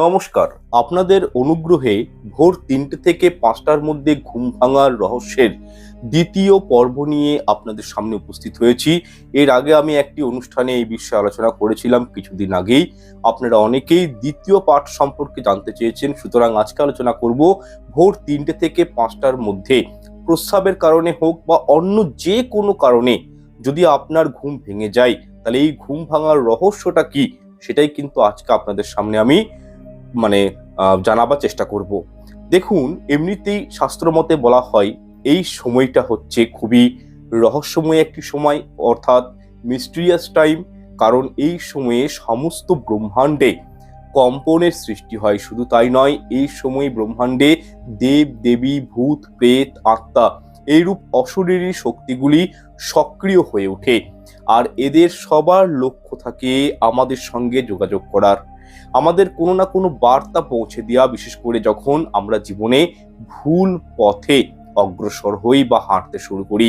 নমস্কার। আপনাদের অনুগ্রহে ভোর তিনটে থেকে পাঁচটার মধ্যে ঘুম ভাঙার রহস্যের দ্বিতীয় পর্ব নিয়ে আপনাদের সামনে উপস্থিত হয়েছি। এর আগে আমি একটি অনুষ্ঠানে এই বিষয়ে আলোচনা করেছিলাম কিছুদিন আগেই। আপনারা অনেকেই দ্বিতীয় পাঠ সম্পর্কে জানতে চেয়েছেন, সুতরাং আজকে আলোচনা করব ভোর তিনটে থেকে পাঁচটার মধ্যে। প্রস্রাবের কারণে হোক বা অন্য যে কোনো কারণে যদি আপনার ঘুম ভেঙে যায়, তাহলে এই ঘুম ভাঙার রহস্যটা কি? সেটাই কিন্তু আজকে আপনাদের সামনে আমি মানে জানাবার চেষ্টা করব। দেখুন, এমনিতেই শাস্ত্রমতে বলা হয়, এই সময়টা হচ্ছে খুবই রহস্যময় একটি সময়, অর্থাৎ মিস্ট্রিয়াস টাইম কারণ এই সময়ে সমস্ত ব্রহ্মাণ্ডে কম্পনের সৃষ্টি হয়। শুধু তাই নয়, এই সময় ব্রহ্মাণ্ডে দেব, দেবী, ভূত, প্রেত, আত্মা এইরূপ অশরীরী শক্তিগুলি সক্রিয় হয়ে ওঠে। আর এদের সবার লক্ষ্য থাকে আমাদের সঙ্গে যোগাযোগ করার। আমাদের কোনো না কোনো বার্তা পৌঁছে দেওয়া, বিশেষ করে যখন আমরা জীবনে ভুল পথে অগ্রসর হই বা হাঁটতে শুরু করি,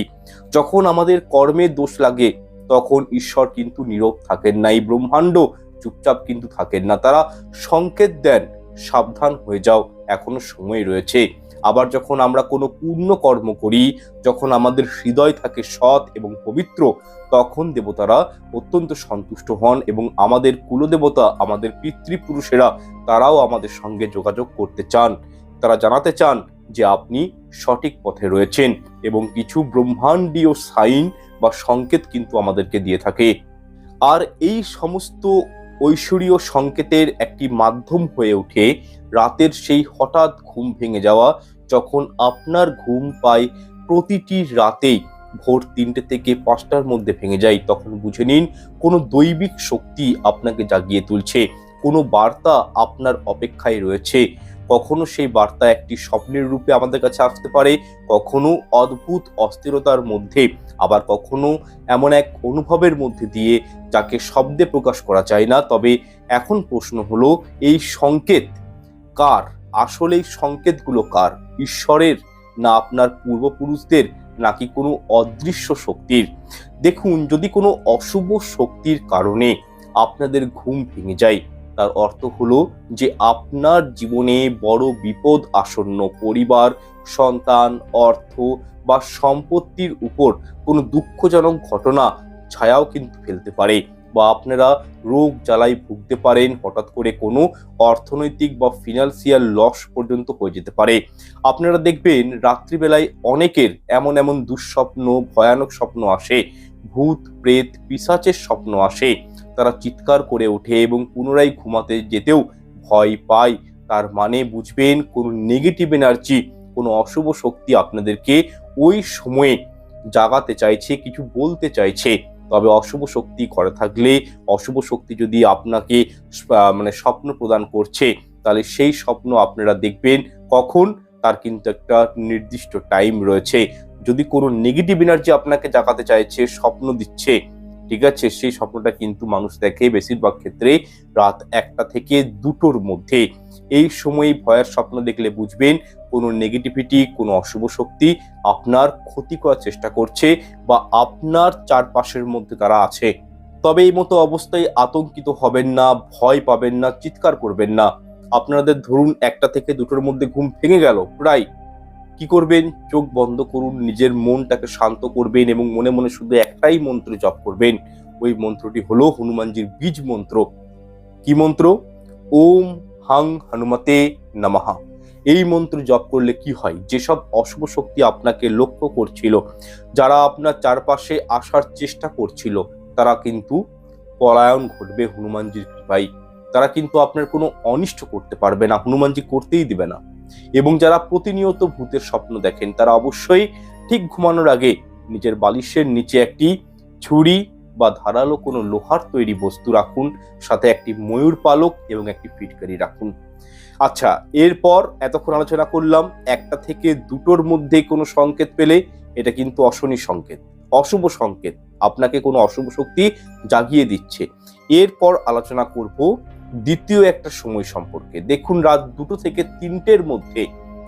যখন আমাদের কর্মে দোষ লাগে, তখন ঈশ্বর কিন্তু নীরব থাকেন না, এই ব্রহ্মাণ্ড চুপচাপ কিন্তু থাকেন না। তারা সংকেত দেন, সাবধান হয়ে যাও, এখনও সময় রয়েছে। আবার যখন আমরা কোনো পূর্ণ কর্ম করি, যখন আমাদের হৃদয় থাকে সৎ এবং পবিত্র, তখন দেবতারা অত্যন্ত সন্তুষ্ট হন এবং আমাদের কুলদেবতা, আমাদের পিতৃপুরুষেরা তারাও আমাদের সঙ্গে যোগাযোগ করতে চান। তারা জানাতে চান যে আপনি সঠিক পথে রয়েছেন এবং কিছু ব্রহ্মাণ্ডীয় সাইন বা সংকেত কিন্তু আমাদেরকে দিয়ে থাকে। আর এই সমস্ত ঐশ্বরীয় সংকেতের একটি মাধ্যম হয়ে ওঠে রাতের সেই হঠাৎ ঘুম ভেঙে যাওয়া যখন আপনার ঘুম পায় প্রতিটি রাতেই ভোর তিনটে থেকে পাঁচটার মধ্যে ভেঙে যায়, তখন বুঝে নিন কোনো দৈবিক শক্তি আপনাকে জাগিয়ে তুলছে, কোনো বার্তা আপনার অপেক্ষায় রয়েছে। কখনো সেই বার্তা একটি স্বপ্নের রূপে আমাদের কাছে আসতে পারে, কখনো অদ্ভুত অস্থিরতার মধ্যে, আবার কখনো এমন এক অনুভবের মধ্যে দিয়ে যাকে শব্দে প্রকাশ করা যায় না। তবে এখন প্রশ্ন হলো, এই সংকেত কার? আসলে এই সংকেতগুলো কার? ঈশ্বরের না আপনার পূর্বপুরুষদের নাকি কোনো অদৃশ্য শক্তির? দেখুন, যদি কোনো অশুভ শক্তির কারণে আপনাদের ঘুম ভেঙে যায়, তার অর্থ হলো যে আপনার জীবনে বড় বিপদ আসন্ন পরিবার, সন্তান, অর্থ বা সম্পত্তির উপর কোনো দুঃখজনক ঘটনা, ছায়াও কিন্তু ফেলতে পারে। বা আপনারা রোগ জ্বালায় ভুগতে পারেন, হঠাৎ করে কোনো অর্থনৈতিক বা ফিনান্সিয়াল লস পর্যন্ত হয়ে যেতে পারে। আপনারা দেখবেন রাত্রিবেলায় অনেকের এমন এমন দুঃস্বপ্ন, ভয়ানক স্বপ্ন আসে, ভূত, প্রেত, পিসাচের স্বপ্ন আসে। তারা চিৎকার করে ওঠে এবং পুনরায় ঘুমাতে যেতেও ভয় পায়। তার মানে বুঝবেন কোনো নেগেটিভ এনার্জি কোনো অশুভ শক্তি আপনাদেরকে ওই সময়ে জাগাতে চাইছে, কিছু বলতে চাইছে। তবে অশুভ শক্তি ঘরে থাকলে অশুভ শক্তি যদি আপনাকে মানে স্বপ্ন প্রদান করছে, তাহলে সেই স্বপ্ন আপনারা দেখবেন কখন? তার কিন্তু একটা নির্দিষ্ট টাইম রয়েছে। যদি কোনো নেগেটিভ এনার্জি আপনাকে জাগাতে চাইছে, স্বপ্ন দিচ্ছে, ঠিক আছে? সেই স্বপ্নটা কিন্তু মানুষ দেখে বেশিরভাগ ক্ষেত্রে রাত একটা থেকে দুটোর মধ্যে। এই সময় ভয়ের স্বপ্ন দেখলে বুঝবেন কোনো নেগেটিভিটি কোনো অশুভ শক্তি আপনার ক্ষতি করার চেষ্টা করছে বা আপনার চারপাশের মধ্যে তারা আছে। তবে এই মতো অবস্থায় আতঙ্কিত হবেন না, ভয় পাবেন না, চিৎকার করবেন না। আপনাদের ধরুন একটা থেকে দুটোর মধ্যে ঘুম ভেঙে গেল, প্রায়। কি করবেন? চোখ বন্ধ করুন, নিজের মনটাকে শান্ত করবেন এবং মনে মনে শুধু একটাই মন্ত্র জপ করবেন। ওই মন্ত্রটি হলো হনুমানজির বীজ মন্ত্র। কি মন্ত্র? ওম হাং হনুমতে নমঃ। এই মন্ত্র জপ করলে কি হয়? যেসব অশুভ শক্তি আপনাকে লক্ষ্য করছিল, যারা আপনার চারপাশে আসার চেষ্টা করছিল, তারা কিন্তু পলায়ন ঘটবে হনুমানজির কৃপায়। তারা কিন্তু আপনার কোনো অনিষ্ট করতে পারবে না, হনুমানজি করতেই দিবে না। এবং যারা প্রতিনিয়ত ভূতের স্বপ্ন দেখেন, তারা অবশ্যই ঠিক ঘুমানোর আগে নিজের বালিশের নিচে একটি ছুরি বা ধারালো কোনো লোহার তৈরি বস্তু রাখুন, সাথে একটি ময়ূর পালক এবং একটি ফিটকারি রাখুন। আচ্ছা এরপর এতক্ষণ আলোচনা করলাম, একটা থেকে দুটোর মধ্যে কোনো সংকেত পেলে এটা কিন্তু অশনি সংকেত, অশুভ সংকেত, আপনাকে কোনো অশুভ শক্তি জাগিয়ে দিচ্ছে। এরপর আলোচনা করব দ্বিতীয় একটা সময় সম্পর্কে। দেখুন, রাত দুটো থেকে তিনটের মধ্যে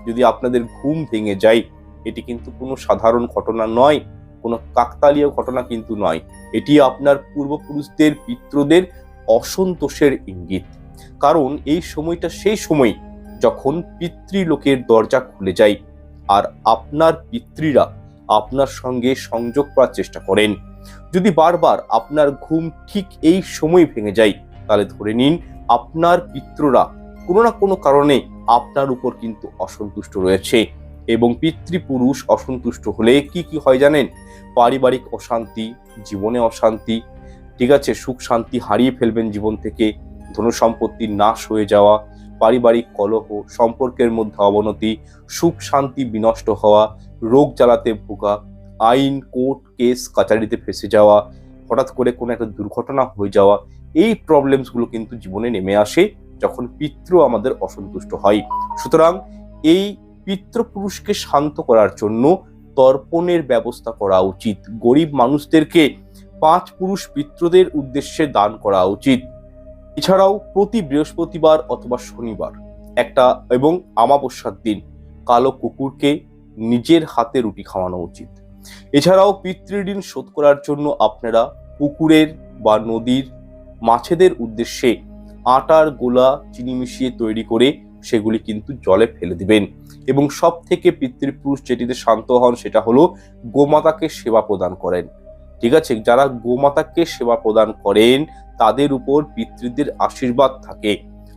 যদি আপনাদের ঘুম ভেঙে যায়, এটি কিন্তু কোনো সাধারণ ঘটনা নয়, কোনো কাকতালীয় ঘটনা কিন্তু নয়। এটি আপনার পূর্বপুরুষদের পিত্রদের অসন্তোষের ইঙ্গিত। কারণ এই সময়টা সেই সময় যখন পিতৃলোকের দরজা খুলে যায় আর আপনার পিতৃরা আপনার সঙ্গে সংযোগ করার চেষ্টা করেন। যদি বারবার আপনার ঘুম ঠিক এই সময় ভেঙে যায়, তাহলে ধরে নিন আপনার পিতৃরা কোনো না কোনো কারণে আপনার উপর কিন্তু অসন্তুষ্ট রয়েছে এবং পিতৃপুরুষ অসন্তুষ্ট হলে কি কি হয় জানেন? পারিবারিক অশান্তি, জীবনে অশান্তি, ঠিক আছে? সুখ শান্তি হারিয়ে ফেলবেন জীবন থেকে। ধনসম্পত্তির নাশ হয়ে যাওয়া, পারিবারিক কলহ, সম্পর্কের মধ্যে অবনতি, সুখ শান্তি বিনষ্ট হওয়া, রোগ জ্বালাতে ভোগা, আইন, কোর্ট, কেস, কাচারিতে ফেসে যাওয়া, হঠাৎ করে কোনো একটা দুর্ঘটনা হয়ে যাওয়া, এই প্রবলেমসগুলো কিন্তু জীবনে নেমে আসে যখন পিতৃ আমাদের অসন্তুষ্ট হয়। সুতরাং এই পিতৃপুরুষকে শান্ত করার জন্য তর্পণের ব্যবস্থা করা উচিত। গরিব মানুষদেরকে পাঁচ পুরুষ পিত্রদের উদ্দেশ্যে দান করা উচিত। এছাড়াও প্রতি বৃহস্পতিবার অথবা শনিবার একটা এবং আমাবস্যার দিন কালো কুকুরকে নিজের হাতে রুটি খাওয়ানো উচিত। এছাড়াও পিতৃঋণ শোধ করার জন্য আপনারা পুকুরের বা নদীর মাছেদের উদ্দেশ্যে আটার গোলা, চিনি মিশিয়ে তৈরি করে সেগুলি কিন্তু জলে ফেলে দিবেন। এবং সব থেকে পিতৃপুরুষ যেটিতে শান্ত হন সেটা হলো গোমাতাকে সেবা প্রদান করেন। ঠিক আছে? যারা গোমাতাকে সেবা প্রদান করেন, তাদের উপর পিতৃদের আশীর্বাদ থাকে।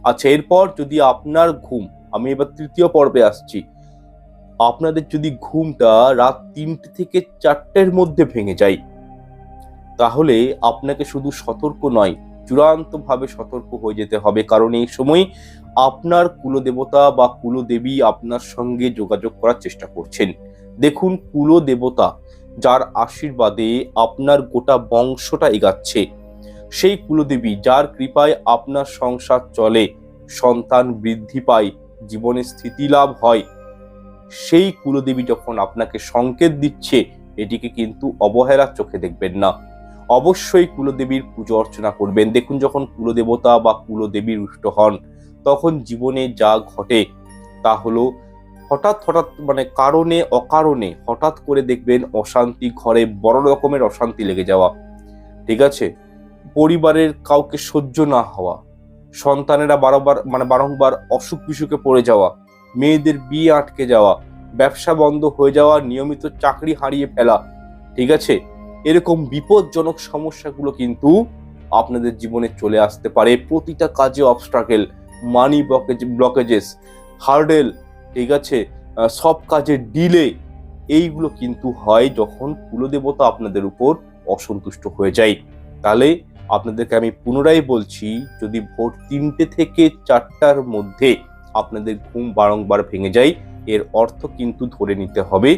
আচ্ছা এরপর যদি আপনার ঘুম, আমি এবার তৃতীয় পর্বে আসছি। আপনাদের যদি ঘুমটা রাত তিনটে থেকে চারটের মধ্যে ভেঙে যায়, তাহলে আপনাকে শুধু সতর্ক নয়, চূড়ান্তভাবে সতর্ক হয়ে যেতে হবে। কারণ এই সময় আপনার কুলদেবতা বা কুলদেবী আপনার সঙ্গে যোগাযোগ করার চেষ্টা করছেন। দেখুন, কুলদেবতা যার আশীর্বাদে আপনার গোটা বংশটা এগাচ্ছে। সেই কুলদেবী যার কৃপায় আপনার সংসার চলে, সন্তান বৃদ্ধি পায়, জীবনে স্থিতি লাভ হয়। সেই কুলদেবী যখন আপনাকে সংকেত দিচ্ছে, এটিকে কিন্তু অবহেলার চোখে দেখবেন না। অবশ্যই কুলদেবীর পুজো অর্চনা করবেন। দেখুন, যখন কুলদেবতা বা কুলদেবী রুষ্ট হন, তখন জীবনে যা ঘটে, তা হলো হঠাৎ হঠাৎ মানে কারণে, অকারণে হঠাৎ করে দেখবেন অশান্তি, ঘরে বড় রকমের অশান্তি লেগে যাওয়া, ঠিক আছে? পরিবারের কাউকে সহ্য না হওয়া, সন্তানেরা বারবার মানে বারংবার অসুখ বিসুখে পড়ে যাওয়া, মেয়েদের বিয়ে আটকে যাওয়া, ব্যবসা বন্ধ হয়ে যাওয়া, নিয়মিত চাকরি হারিয়ে ফেলা, ঠিক আছে? এরকম বিপজ্জনক সমস্যাগুলো কিন্তু আপনাদের জীবনে চলে আসতে পারে। প্রতিটা কাজে অবস্ট্রাকেল মানি ব্লকেজ ব্লকেজেস হার্ডেল ঠিক আছে? সব কাজে ডিলে এইগুলো কিন্তু হয় যখন কুলদেবতা আপনাদের উপর অসন্তুষ্ট হয়ে যায়। তাহলে আপনাদেরকে আমি পুনরায় বলছি, যদি ভোর তিনটে থেকে চারটার মধ্যে আপনাদের ঘুম বারংবার ভেঙে যায়, এর অর্থ কিন্তু ধরে নিতে হবে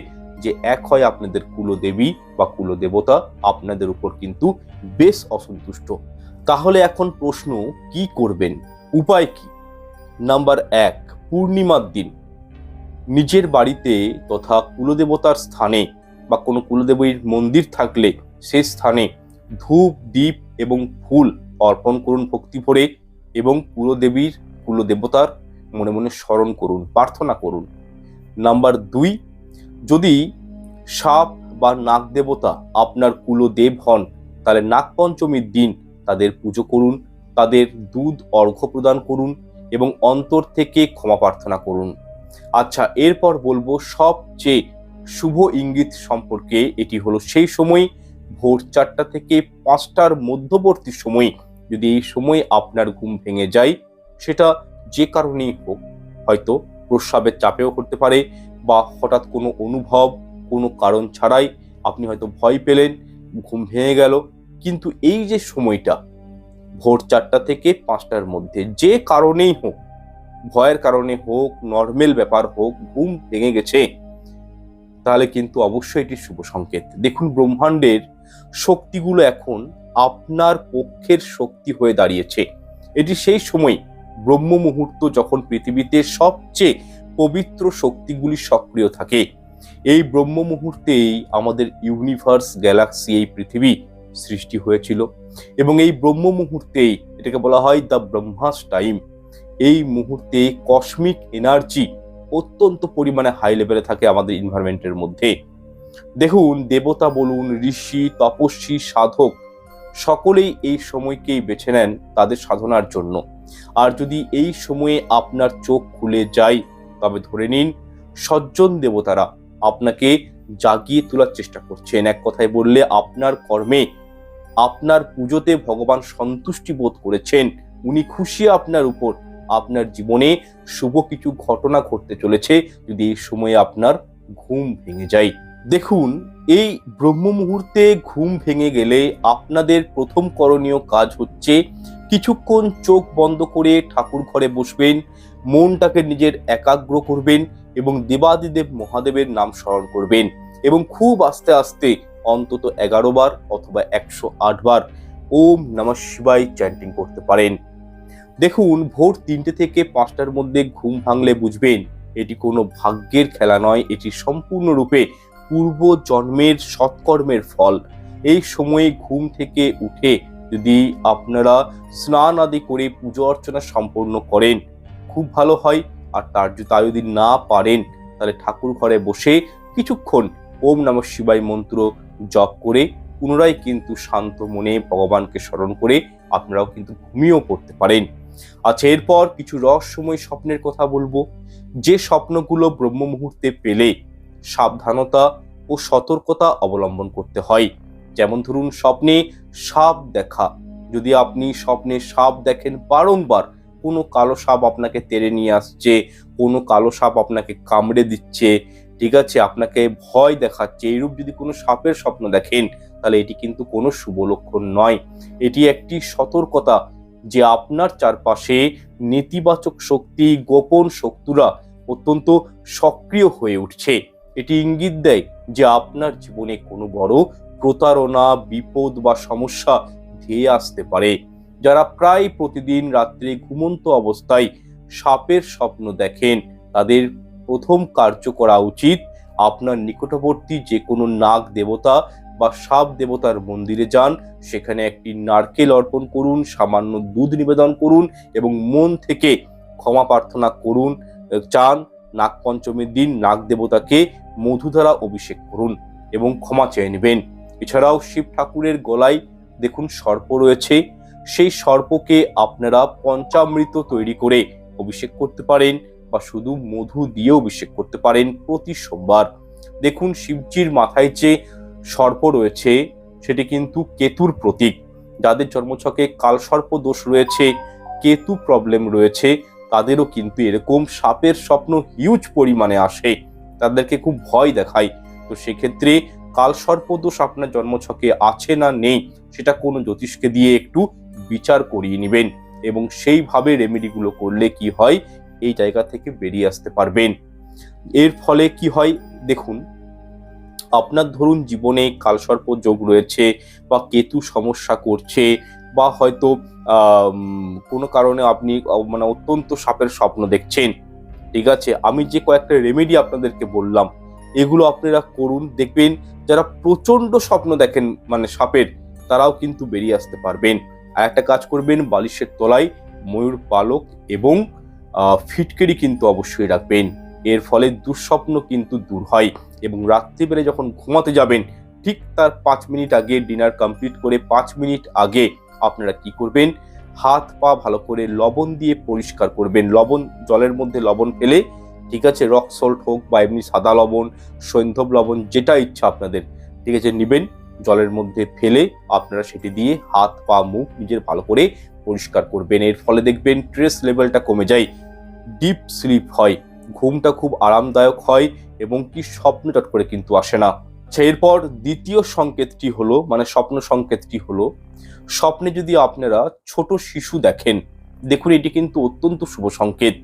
যে এক হয় আপনাদের কুলদেবী বা কুলদেবতা আপনাদের উপর কিন্তু বেশ অসন্তুষ্ট। তাহলে এখন প্রশ্ন, কি করবেন? উপায় কি? নাম্বার এক, পূর্ণিমার দিন। নিজের বাড়িতে তথা কুলদেবতার স্থানে বা কোনো কুলদেবীর মন্দির থাকলে সে স্থানে ধূপ দ্বীপ এবং ফুল অর্পণ করুন ভক্তি ভরে এবং কুলদেবীর কুলদেবতার মনে মনে স্মরণ করুন, প্রার্থনা করুন। নাম্বার দুই, যদি সাপ বা নাগ দেবতা আপনার কুলদেব হন, তাহলে নাগ পঞ্চমীর দিন তাদের পুজো করুন, তাদের দুধ অর্ঘ্য প্রদান করুন এবং অন্তর থেকে ক্ষমা প্রার্থনা করুন। আচ্ছা এরপর বলব সবচেয়ে শুভ ইঙ্গিত সম্পর্কে এটি হলো সেই সময় ভোর চারটা থেকে পাঁচটার মধ্যবর্তী সময় যদি এই সময় আপনার ঘুম ভেঙে যায়, সেটা যে কারণেই হোক, হয়তো প্রস্রাবের চাপেও করতে পারে বা হঠাৎ কোনো অনুভব, কোনো কারণ ছাড়াই আপনি হয়তো ভয় পেলেন, ঘুম ভেঙে গেল। কিন্তু এই যে সময়টা, ভোর চারটা থেকে পাঁচটার মধ্যে যে কারণেই হোক ভয়ের কারণে হোক নর্মেল ব্যাপার হোক, ঘুম ভেঙে গেছে, তাহলে কিন্তু অবশ্যই এটি শুভ সংকেত। দেখুন, ব্রহ্মাণ্ডের শক্তিগুলো এখন আপনার পক্ষের শক্তি হয়ে দাঁড়িয়েছে। এটি সেই সময় ব্রহ্ম মুহূর্ত যখন পৃথিবীতে সবচেয়ে পবিত্র শক্তিগুলি সক্রিয় থাকে। এই ব্রহ্ম মুহূর্তেই আমাদের ইউনিভার্স গ্যালাক্সি এই পৃথিবী সৃষ্টি হয়েছিল। এবং এই ব্রহ্ম মুহূর্তেই এটাকে বলা হয় দ্য ব্রহ্মাস টাইম এই মুহূর্তে কসমিক এনার্জি অত্যন্ত পরিমাণে হাই লেভেলে থাকে আমাদের এনভায়রনমেন্টের মধ্যে। দেখুন, দেবতা বলুন, ঋষি, তপস্বী, সাধক, সকলেই এই সময়কেই বেছে নেন তাদের সাধনার জন্য। আর যদি এই সময়ে আপনার চোখ খুলে যায়, তবে ধরে নিন, সজ্জন দেবতারা আপনাকে জাগিয়ে তোলার চেষ্টা করছেন। এক কথায় বললে, আপনার কর্মে, আপনার পুজোতে ভগবান সন্তুষ্টি বোধ করেছেন। উনি খুশি আপনার উপর। আপনার জীবনে শুভ কিছু ঘটনা ঘটতে চলেছে যদি এই সময়ে আপনার ঘুম ভেঙে যায়। দেখুন, এই ব্রহ্ম মুহূর্তে ঘুম ভেঙে গেলে আপনাদের প্রথম করণীয় কাজ হচ্ছে কিছুক্ষণ চোখ বন্ধ করে ঠাকুর ঘরে বসবেন, মনটাকে নিজের একাগ্র করবেন এবং দেবাদিদেব মহাদেবের নাম স্মরণ করবেন এবং খুব আস্তে আস্তে অন্তত এগারো বার অথবা একশো আট বার ওম নমঃ শিবায় চ্যান্টিং করতে পারেন। দেখুন, ভোর তিনটে থেকে পাঁচটার মধ্যে ঘুম ভাঙলে বুঝবেন, এটি কোনো ভাগ্যের খেলা নয়, এটি সম্পূর্ণরূপে পূর্ব জন্মের সৎকর্মের ফল। এই সময়ে ঘুম থেকে উঠে যদি আপনারা স্নান আদি করে পুজো অর্চনা সম্পন্ন করেন, খুব ভালো হয়। আর তার তা যদি না পারেন, তাহলে ঠাকুর ঘরে বসে কিছুক্ষণ ওম নম শিবায় মন্ত্র জপ করে পুনরায় কিন্তু শান্ত মনে ভগবানকে স্মরণ করে আপনারাও কিন্তু ঘুমিয়েও পড়তে পারেন। আচ্ছা এরপর কিছু রহস্যময় স্বপ্নের কথা বলব। যে স্বপ্নগুলো ব্রহ্ম মুহূর্তে পেলে সাবধানতা ও সতর্কতা অবলম্বন করতে হয়। যেমন ধরুন, স্বপ্নে সাপ দেখা। যদি আপনি স্বপ্নে সাপ দেখেন, বারংবার কোনো কালো সাপ আপনাকে তেড়ে নিয়ে আসছে, কোনো কালো সাপ আপনাকে কামড়ে দিচ্ছে, ঠিক আছে, আপনাকে ভয় দেখাচ্ছে, এইরূপ যদি কোনো সাপের স্বপ্ন দেখেন, তাহলে এটি কিন্তু কোনো শুভ লক্ষণ নয়। এটি একটি সতর্কতা যে আপনার চারপাশে নেতিবাচক শক্তি, গোপন শত্রুরা অত্যন্ত সক্রিয় হয়ে উঠছে। এটি ইঙ্গিত দেয় যে আপনার জীবনে কোনো বড় প্রতারণা, বিপদ বা সমস্যা ধেয়ে আসতে পারে। যারা প্রায় প্রতিদিন রাত্রে ঘুমন্ত অবস্থায় সাপের স্বপ্ন দেখেন, তাদের প্রথম কার্য করা উচিত আপনার নিকটবর্তী যে কোনো নাগ দেবতা বা সাপ দেবতার মন্দিরে যান। সেখানে একটি নারকেল অর্পণ করুন, সামান্য দুধ নিবেদন করুন এবং মন থেকে ক্ষমা প্রার্থনা করুন চান। নাগ পঞ্চমীর দিন নাগ দেবতাকে মধু দ্বারা অভিষেক করুন এবং ক্ষমা চেয়ে নেবেন। এছাড়াও শিব ঠাকুরের গলায় দেখুন সর্প রয়েছে। সেই সর্পকে আপনারা পঞ্চামৃত তৈরি করে অভিষেক করতে পারেন বা শুধু মধু দিয়ে অভিষেক করতে পারেন প্রতি সোমবার। দেখুন শিবজির মাথায় যে সর্প রয়েছে, সেটি কিন্তু কেতুর প্রতীক। যাদের জন্মছকে কালসর্প দোষ রয়েছে, কেতু প্রবলেম রয়েছে, তাদেরও কিন্তু এরকম সাপের স্বপ্ন হিউজ পরিমাণে আসে। তাদেরকে খুব ভয় দেখায়। তো সেক্ষেত্রে কালসর্প দোষ আপনার জন্মছকে আছে না নেই, সেটা কোনো জ্যোতিষকে দিয়ে একটু বিচার করিয়ে নেবেন এবং সেইভাবে রেমেডিগুলো করলে কি হয়? এই জায়গা থেকে বেরিয়ে আসতে পারবেন। এর ফলে কি হয়? দেখুন আপনার ধরুন জীবনে কালসর্প যোগ রয়েছে বা কেতু সমস্যা করছে বা হয়তো কোনো কারণে আপনি মানে অত্যন্ত সাপের স্বপ্ন দেখছেন, ঠিক আছে? আমি যে কয়েকটা রেমেডি আপনাদেরকে বললাম, এগুলো আপনারা করুন, দেখবেন যারা প্রচণ্ড স্বপ্ন দেখেন মানে সাপের, তারাও কিন্তু বেরিয়ে আসতে পারবেন। আর একটা কাজ করবেন, বালিশের তলায় ময়ূর পালক এবং ফিটকেরি কিন্তু অবশ্যই রাখবেন। এর ফলে দুঃস্বপ্ন কিন্তু দূর হয়। এবং রাত্রিবেলা যখন ঘুমাতে যাবেন, ঠিক তার পাঁচ মিনিট আগে ডিনার কমপ্লিট করে পাঁচ মিনিট আগে আপনারা কি করবেন? হাত পা ভালো করে লবণ দিয়ে পরিষ্কার করবেন। লবণ, জলের মধ্যে লবণ ফেলে, ঠিক আছে রক সল্ট হোক বা এমনি সাদা লবণ, সৈন্ধব লবণ, যেটা ইচ্ছা আপনাদের, ঠিক আছে, নেবেন। জলের মধ্যে ফেলে আপনারা সেটি দিয়ে হাত, পা, মুখ নিজের ভালো করে পরিষ্কার করবেন। এর ফলে দেখবেন স্ট্রেস লেভেলটা কমে যায় ডিপ স্লিপ হয়। ঘুমটা খুব আরামদায়ক হয় এবং কি স্বপ্ন চট করে কিন্তু আসে না। আচ্ছা এরপর দ্বিতীয় সংকেতটি হলো মানে স্বপ্ন সংকেতটি হলো, স্বপ্নে যদি আপনারা ছোট শিশু দেখেন, দেখুন এটি কিন্তু অত্যন্ত শুভ সংকেত।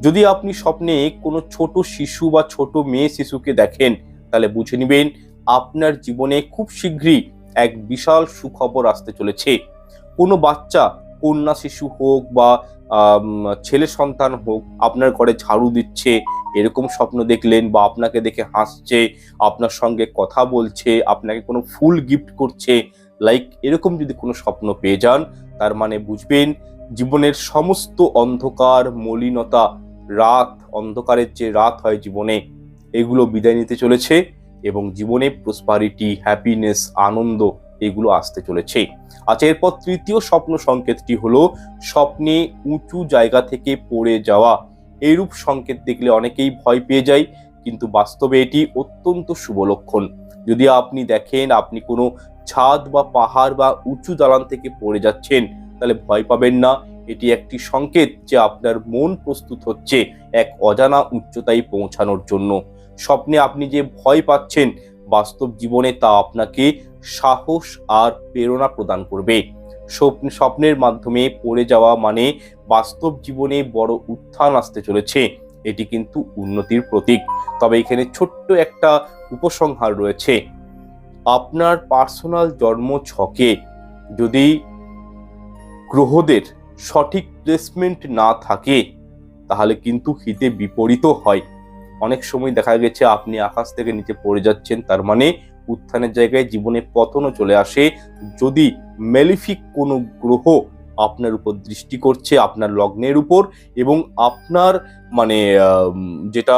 যদি আপনি স্বপ্নে কোনো ছোট শিশু বা ছোট মেয়ে শিশুকে দেখেন, তাহলে বুঝে নেবেন আপনার জীবনে খুব শীঘ্রই এক বিশাল সুখবর আসতে চলেছে। কোনো বাচ্চা, কন্যা শিশু হোক বা ছেলে সন্তান হোক, আপনার ঘরে ঝাড়ু দিচ্ছে, এরকম স্বপ্ন দেখলেন বা আপনাকে দেখে হাসছে, আপনার সঙ্গে কথা বলছে, আপনাকে কোনো ফুল গিফট করছে লাইক এরকম যদি কোনো স্বপ্ন পেয়ে যান, তার মানে বুঝবেন জীবনের সমস্ত অন্ধকার, মলিনতা, রাত, অন্ধকারের যে রাত হয় জীবনে, এগুলো বিদায় নিতে চলেছে এবং জীবনে প্রসপারিটি হ্যাপিনেস আনন্দ এগুলো আসতে চলেছে আচ্ছা এরপর তৃতীয় স্বপ্ন সংকেতটি হলো স্বপ্নে উঁচু জায়গা থেকে পড়ে যাওয়া। এইরূপ সংকেত দেখলে অনেকেই ভয় পেয়ে যায়, কিন্তু বাস্তবে এটি অত্যন্ত শুভ লক্ষণ। যদি আপনি দেখেন আপনি কোনো ছাদ বা পাহাড় বা উঁচু দালান থেকে পড়ে যাচ্ছেন, তাহলে ভয় পাবেন না। এটি একটি সংকেত যে আপনার মন প্রস্তুত হচ্ছে এক অজানা উচ্চতায় পৌঁছানোর জন্য। স্বপ্নে আপনি যে ভয় পাচ্ছেন, বাস্তব জীবনে তা আপনাকে সাহস আর প্রেরণা প্রদান করবে। স্বপ্ন স্বপ্নের মাধ্যমে পড়ে যাওয়া মানে বাস্তব জীবনে বড় উত্থান আসতে চলেছে। এটি কিন্তু উন্নতির প্রতীক। তবে এখানে ছোট্ট একটা উপসংহার রয়েছে। আপনার পার্সোনাল জন্ম ছকে যদি গ্রহদের সঠিক প্লেসমেন্ট না থাকে, তাহলে কিন্তু হিতে বিপরীত হয়। অনেক সময় দেখা গেছে আপনি আকাশ থেকে নিচে পড়ে যাচ্ছেন, তার মানে উত্থানের জায়গায় জীবনে পতনও চলে আসে। যদি মেলিফিক কোনো গ্রহ আপনার উপর দৃষ্টি করছে, আপনার লগ্নের উপর এবং আপনার মানে যেটা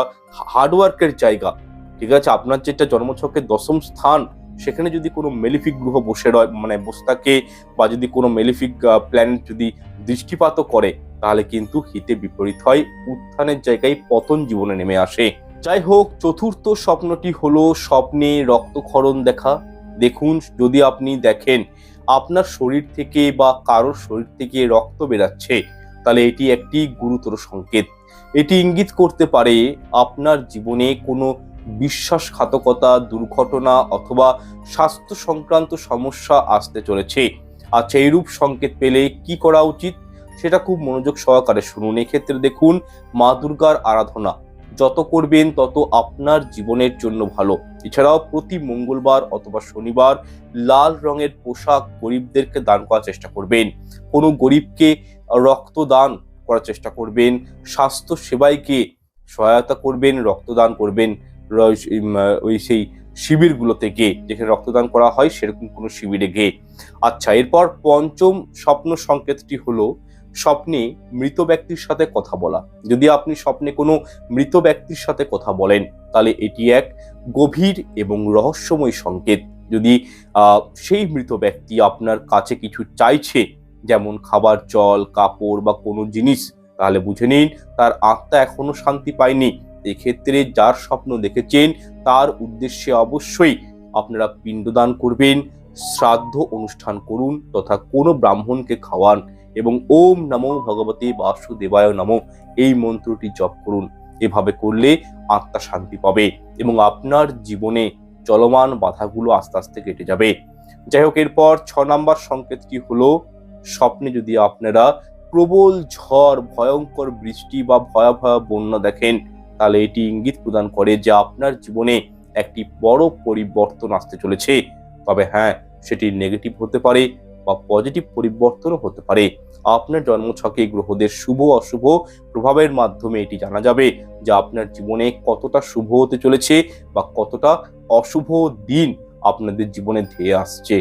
হার্ডওয়ার্কের জায়গা, ঠিক আছে? আপনার যেটা জন্মছকের দশম স্থান, সেখানে যদি কোনো মেলিফিক গ্রহ বসে রয় মানে বসে থাকে বা যদি কোনো মেলিফিক প্ল্যানেট যদি দৃষ্টিপাতও করে, তাহলে কিন্তু হিতে বিপরীত হয়, উত্থানের জায়গায় পতন জীবনে নেমে আসে। যাই হোক চতুর্থ স্বপ্নটি হলো স্বপ্নে রক্তক্ষরণ দেখা। দেখুন, যদি আপনি দেখেন আপনার শরীর থেকে বা কারোর শরীর থেকে রক্ত বেরাচ্ছে, তাহলে এটি একটি গুরুতর সংকেত। এটি ইঙ্গিত করতে পারে আপনার জীবনে কোনো বিশ্বাসঘাতকতা, দুর্ঘটনা অথবা স্বাস্থ্য সংক্রান্ত সমস্যা আসতে চলেছে। আচ্ছা এইরূপ সংকেত পেলে কি করা উচিত? সেটা খুব মনোযোগ সহকারে শুনুন। এক্ষেত্রে দেখুন, মা দুর্গার আরাধনা। যত করবেন, তত আপনার জীবনের জন্য ভালো। এছাড়াও প্রতি মঙ্গলবার অথবা শনিবার লাল রঙের পোশাক গরিবদেরকে দান করার চেষ্টা করবেন। কোনো গরিবকে রক্তদান করার চেষ্টা করবেন। স্বাস্থ্য সেবাইকে সহায়তা করবেন, রক্তদান করবেন। ওই সেই শিবিরগুলোতে গিয়ে যেখানে রক্তদান করা হয়, সেরকম কোনো শিবিরে গিয়ে। আচ্ছা এরপর পঞ্চম স্বপ্ন সংকেতটি হলো স্বপ্নে মৃত ব্যক্তির সাথে কথা বলা। যদি আপনি স্বপ্নে কোনো মৃত ব্যক্তির সাথে কথা বলেন, তাহলে এটি এক গভীর এবং রহস্যময় সংকেত। যদি সেই মৃত ব্যক্তি আপনার কাছে কিছু চাইছে, যেমন খাবার, জল, কাপড় বা কোনো জিনিস, তাহলে বুঝে নিন তার আত্মা এখনও শান্তি পায়নি। এক্ষেত্রে যার স্বপ্ন দেখেছেন, তার উদ্দেশ্যে অবশ্যই আপনারা পিণ্ডদান করবেন, শ্রাদ্ধ অনুষ্ঠান করুন তথা কোনো ব্রাহ্মণকে খাওয়ান। এবং ওম নমো ভগবতে বাসুদেবায় নমো। এই মন্ত্রটি জপ করুন। এভাবে করলে আত্মা শান্তি পাবে এবং আপনার জীবনে চলমান বাধাগুলো আস্তে আস্তে কেটে যাবে। যাই হোক, এরপর ছ নাম্বার সংকেতটি হলো, স্বপ্নে যদি আপনারা প্রবল ঝড়, ভয়ঙ্কর বৃষ্টি বা ভয়াবহ বন্যা দেখেন, তাহলে এটি ইঙ্গিত প্রদান করে যে আপনার জীবনে একটি বড় পরিবর্তন আসতে চলেছে। তবে হ্যাঁ সেটি নেগেটিভ হতে পারে বা পজিটিভ পরিবর্তনও হতে পারে। আপনার জন্মছকে গ্রহদের শুভ অশুভ প্রভাবের মাধ্যমে এটি জানা যাবে যে আপনার জীবনে কতটা শুভ হতে চলেছে বা কতটা অশুভ দিন আপনাদের জীবনে ধেয়ে আসছে।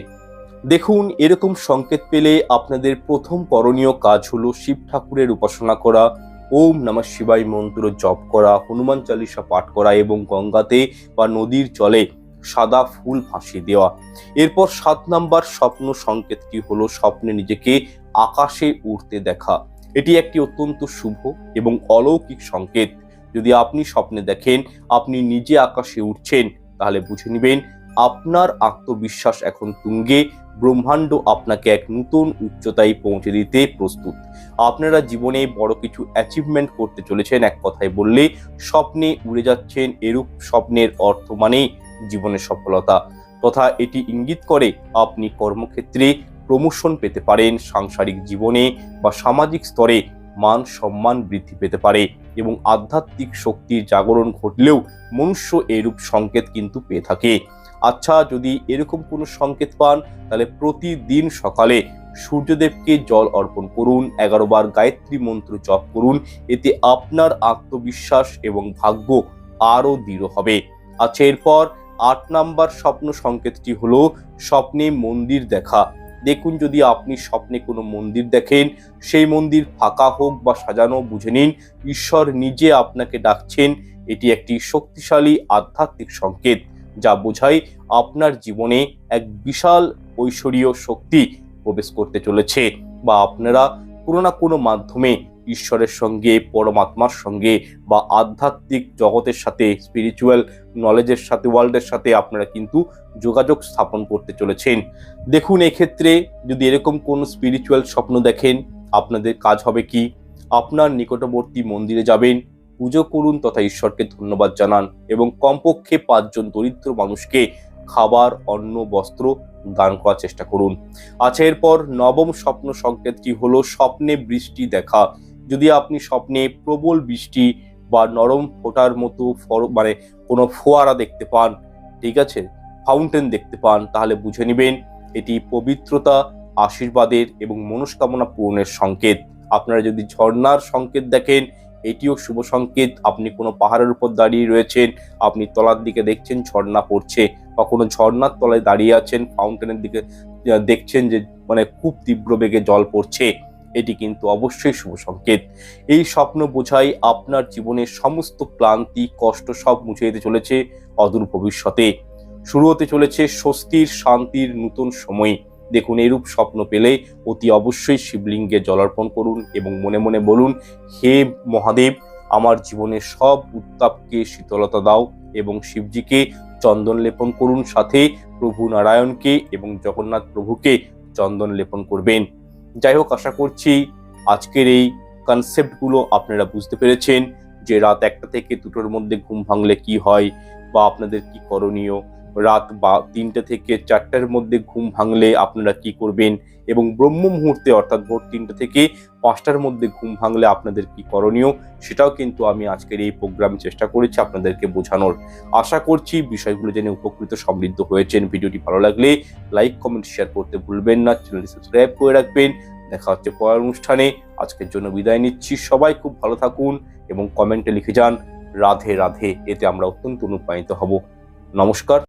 দেখুন, এরকম সংকেত পেলে আপনাদের প্রথম করণীয় কাজ হলো শিব ঠাকুরের উপাসনা করা, ওম নমঃ শিবাই মন্ত্র জপ করা, হনুমান চালিসা পাঠ করা এবং গঙ্গাতে বা নদীর জলে সাদা ফুল ভাসিয়ে দেওয়া। এরপর সাত নাম্বার স্বপ্ন সংকেতটি হলো? স্বপ্নে নিজেকে আকাশে উড়তে দেখা। এটি একটি অত্যন্ত শুভ এবং অলৌকিক সংকেত। যদি আপনি স্বপ্নে দেখেন, আপনি নিজে আকাশে উঠছেন তাহলে বুঝে নেবেন, আপনার আত্মবিশ্বাস এখন তুঙ্গে, ব্রহ্মাণ্ড আপনাকে এক নতুন উচ্চতায় পৌঁছে দিতে প্রস্তুত। আপনারা জীবনে বড় কিছু অ্যাচিভমেন্ট করতে চলেছেন, এক কথায় বললে, স্বপ্নে উড়ে যাচ্ছেন, এরূপ স্বপ্নের অর্থ মানেই জীবনের সফলতা তথা এটি ইঙ্গিত করে আপনি কর্মক্ষেত্রে প্রমোশন পেতে পারেন, সাংসারিক জীবনে বা সামাজিক স্তরে মান সম্মান বৃদ্ধি পেতে পারে এবং আধ্যাত্মিক শক্তির জাগরণ ঘটলেও মনুষ্য এরূপ সংকেত কিন্তু পেয়ে থাকে। আচ্ছা যদি এরকম কোনো সংকেত পান, তাহলে প্রতিদিন সকালে সূর্যদেবকে জল অর্পণ করুন, এগারো বার গায়ত্রী মন্ত্র জপ করুন, এতে আপনার আত্মবিশ্বাস এবং ভাগ্য আরও দৃঢ় হবে। আচ্ছা এরপর আট নাম্বার স্বপ্ন সংকেতটি হলো স্বপ্নে মন্দির দেখা। দেখুন যদি আপনি স্বপ্নে কোনো মন্দির দেখেন, সেই মন্দির ফাঁকা হোক বা সাজানো বুঝে নিন, ঈশ্বর নিজে আপনাকে ডাকছেন, এটি একটি শক্তিশালী আধ্যাত্মিক সংকেত, যা বোঝায় আপনার জীবনে এক বিশাল ঐশ্বরীয় শক্তি প্রবেশ করতে চলেছে বা আপনারা কোনো না কোনো মাধ্যমে ঈশ্বরের সঙ্গে, পরমাত্মার সঙ্গে বা আধ্যাত্মিক জগতের সাথে স্পিরিচুয়াল নলেজের সাথে ওয়ার্ল্ডের সাথে আপনারা কিন্তু যোগাযোগ স্থাপন করতে চলেছেন। দেখুন, এক্ষেত্রে যদি এরকম কোনো স্পিরিচুয়াল স্বপ্ন দেখেন, আপনাদের কাজ হবে কি? আপনার নিকটবর্তী মন্দিরে যাবেন, পুজো করুন তথা ঈশ্বরকে ধন্যবাদ জানান এবং কমপক্ষে পাঁচজন দরিদ্র মানুষকে খাবার, অন্ন, বস্ত্র দান করার চেষ্টা করুন। আচ্ছা এরপর নবম স্বপ্ন সংকেতটি হলো স্বপ্নে বৃষ্টি দেখা। যদি আপনি স্বপ্নে প্রবল বৃষ্টি বা নরম ফোটার মতো মানে কোনো ফোয়ারা দেখতে পান, ঠিক আছে? ফাউন্টেন দেখতে পান, তাহলে বুঝে নেবেন এটি পবিত্রতা, আশীর্বাদের এবং মনস্কামনা পূরণের সংকেত। আপনারা যদি ঝর্ণার সংকেত দেখেন, এটিও শুভ সংকেত। আপনি কোনো পাহাড়ের উপর দাঁড়িয়ে রয়েছেন, আপনি তলার দিকে দেখছেন ঝর্ণা পড়ছে বা কোনো ঝর্ণার তলায় দাঁড়িয়ে আছেন ফাউন্টেনের দিকে দেখছেন যে মানে খুব তীব্র বেগে জল পড়ছে। এটি কিন্তু অবশ্যই শুভ সংকেত। এই স্বপ্ন বোঝাই আপনার জীবনের সমস্ত ক্লান্তি, কষ্ট সব মুছে যেতে চলেছে অদূর ভবিষ্যতে। শুরু হতে চলেছে স্বস্তির, শান্তির নতুন সময়। দেখুন, এরূপ স্বপ্ন পেলে অতি অবশ্যই শিবলিঙ্গে জলার্পণ করুন এবং মনে মনে বলুন, হে মহাদেব, আমার জীবনের সব উত্তাপকে শীতলতা দাও এবং শিবজিকে চন্দন লেপন করুন সাথে প্রভু নারায়ণকে এবং জগন্নাথ প্রভুকে চন্দন লেপন করবেন। যাই হোক আশা করছি আজকের এই কনসেপ্টগুলো আপনারা বুঝতে পেরেছেন যে রাত একটা থেকে দুটোর মধ্যে ঘুম ভাঙলে কি হয় বা আপনাদের কি করণীয়। রাত বা তিনটে থেকে চারটার মধ্যে ঘুম ভাঙলে আপনারা কি করবেন? এবং ব্রহ্ম মুহূর্তে অর্থাৎ ভোর তিনটে থেকে পাঁচটার মধ্যে ঘুম ভাঙলে আপনাদের কি করণীয়? সেটাও কিন্তু আমি আজকের এই প্রোগ্রাম চেষ্টা করেছি আপনাদেরকে বোঝানোর। আশা করছি বিষয়গুলো জেনে উপকৃত সমৃদ্ধ হয়েছেন। ভিডিওটি ভালো লাগলে লাইক, কমেন্ট, শেয়ার করতে ভুলবেন না। চ্যানেলটি সাবস্ক্রাইব করে রাখবেন। দেখা হচ্ছে পরের অনুষ্ঠানে। আজকের জন্য বিদায় নিচ্ছি। সবাই খুব ভালো থাকুন এবং কমেন্টে লিখে যান, রাধে রাধে। এতে আমরা অত্যন্ত অনুপ্রাণিত হব। নমস্কার।